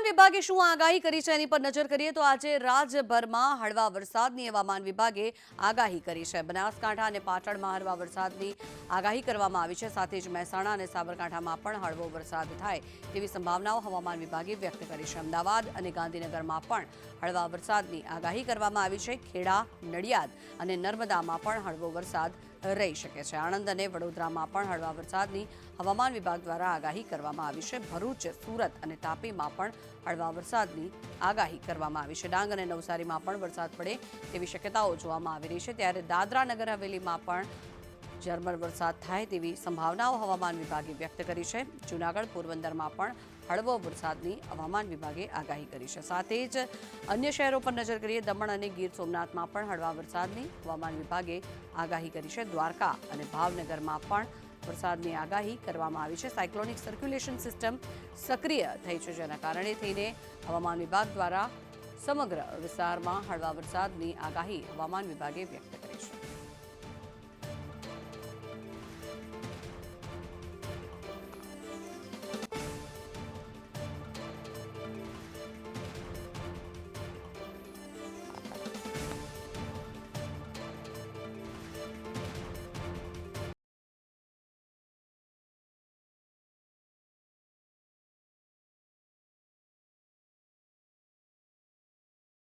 હવામાન વિભાગે શું આગાહી કરી છે એની પર નજર કરીએ તો આજે રાજ્યભરમાં હળવા વરસાદની હવામાન વિભાગે આગાહી કરી છે. બનાસકાંઠા અને પાટણમાં હળવા વરસાદની આગાહી કરવામાં આવી છે. સાથે જ મહેસાણા અને સાબરકાંઠામાં પણ હળવો વરસાદ થાય તેવી સંભાવનાઓ હવામાન વિભાગે વ્યક્ત કરી છે. અમદાવાદ અને ગાંધીનગરમાં પણ હળવા વરસાદની આગાહી કરવામાં આવી છે. ખેડા, નડિયાદ અને નર્મદામાં પણ હળવો વરસાદ રહી શકે છે. આણંદ અને વડોદરામાં પણ હળવા વરસાદની હવામાન વિભાગ દ્વારા આગાહી કરવામાં આવી છે. ભરૂચ, સુરત અને તાપીમાં પણ હળવા વરસાદની આગાહી કરવામાં આવી છે. ડાંગ અને નવસારીમાં પણ વરસાદ પડે તેવી શક્યતાઓ જોવામાં આવી રહી છે. ત્યારે દાદરા નગર હવેલીમાં પણ ઝરમર વરસાદ થાય તેવી સંભાવનાઓ હવામાન વિભાગે વ્યક્ત કરી છે. જૂનાગઢ, પોરબંદરમાં પણ હળવો વરસાદની હવામાન વિભાગે આગાહી કરી છે. સાથે જ અન્ય શહેરો પર નજર કરીએ, દમણ અને ગીર સોમનાથમાં પણ હળવા વરસાદની હવામાન વિભાગે આગાહી કરી છે. દ્વારકા અને ભાવનગરમાં પણ વરસાદની આગાહી કરવામાં આવી છે. સાયક્લોનિક સર્ક્યુલેશન સિસ્ટમ સક્રિય થઈ છે, જેના કારણે થઈને હવામાન વિભાગ દ્વારા સમગ્ર વિસ્તારમાં હળવા વરસાદની આગાહી હવામાન વિભાગે વ્યક્ત કરી